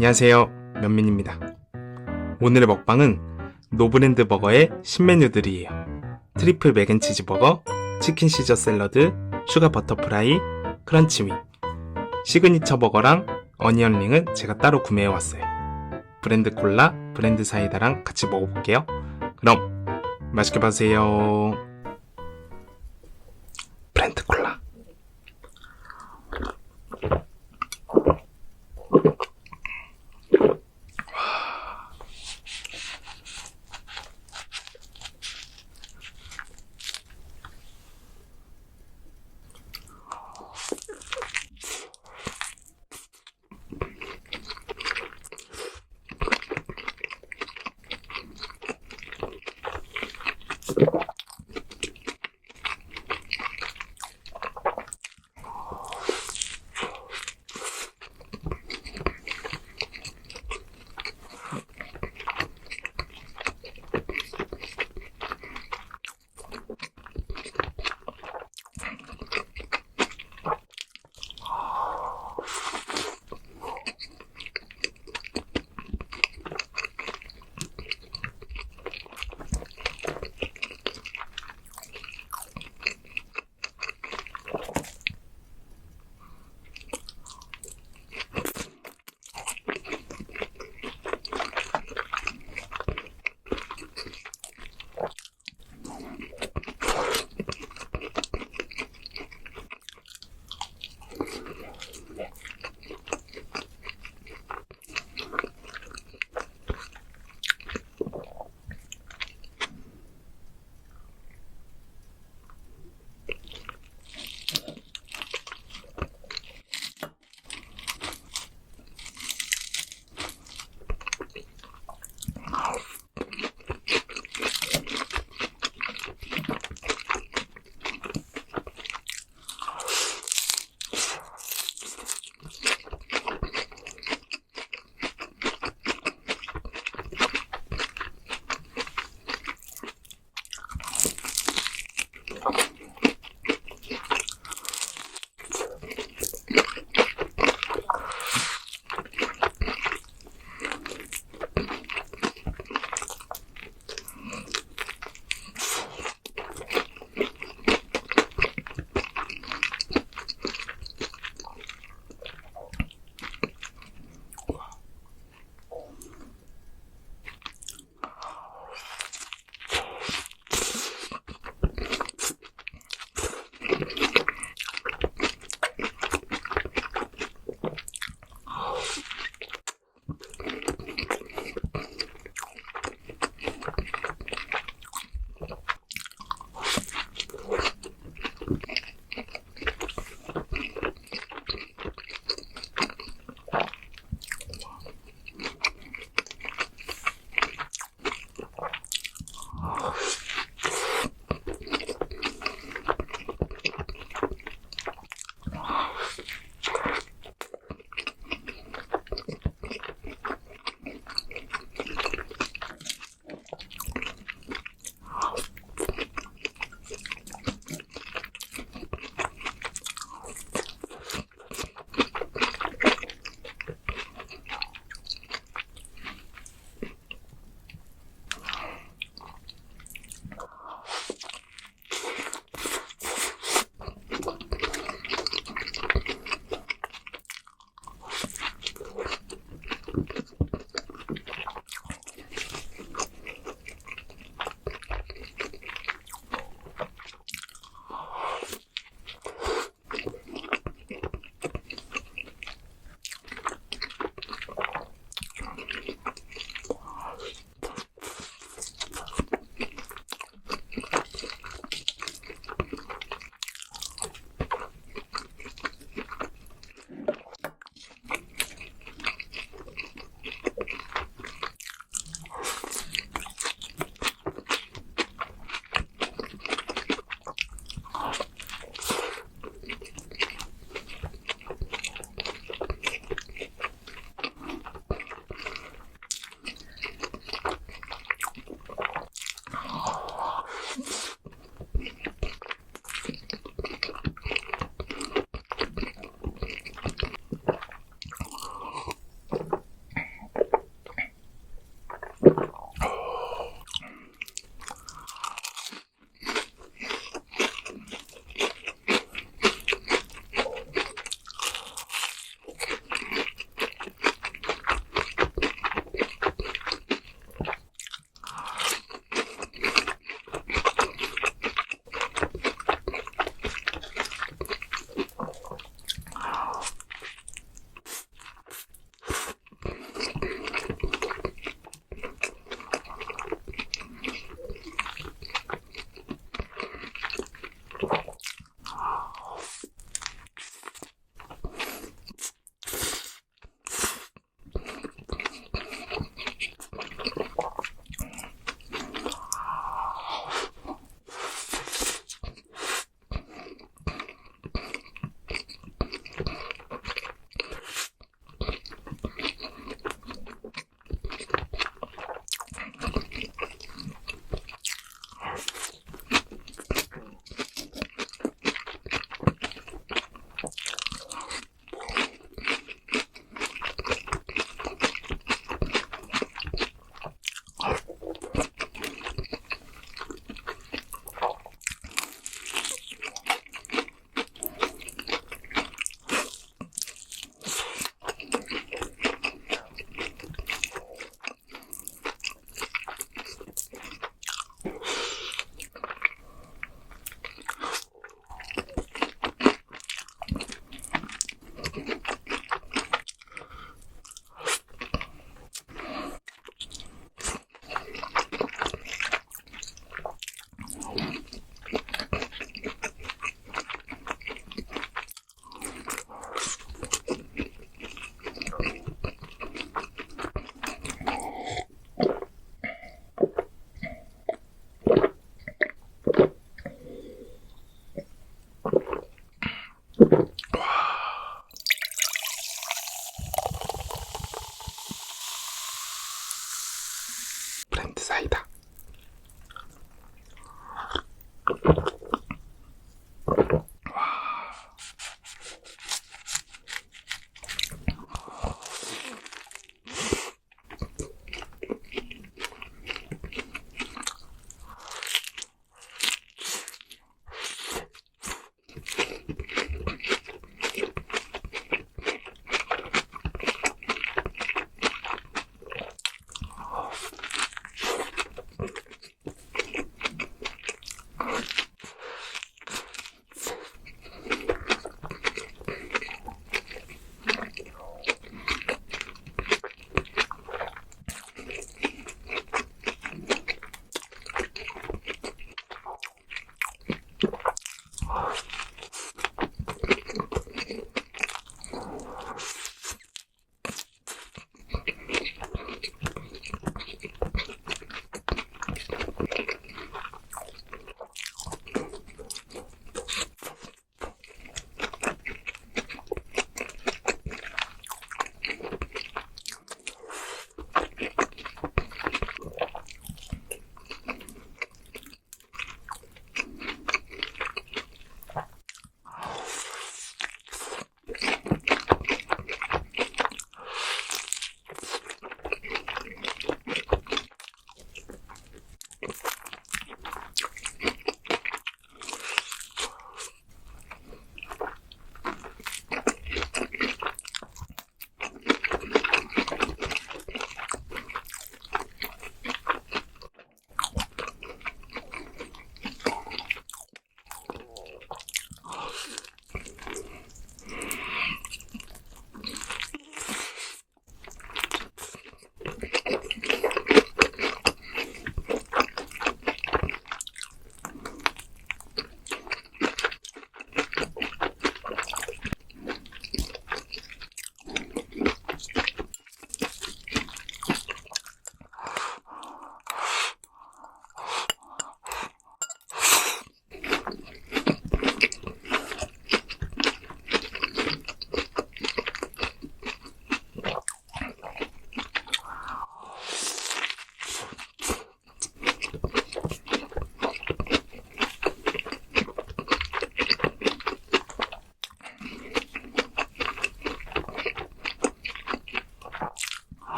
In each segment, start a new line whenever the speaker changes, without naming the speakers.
안녕하세요. 면민입니다. 오늘의 먹방은 노브랜드 버거의 신메뉴들이에요. 트리플 맥앤치즈 버거, 치킨 시저 샐러드, 슈가 버터프라이, 크런치위. 시그니처 버거랑 어니언링은 제가 따로 구매해 왔어요. 브랜드 콜라, 브랜드 사이다랑 같이 먹어볼게요. 그럼 맛있게 봐주세요.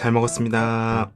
잘 먹었습니다.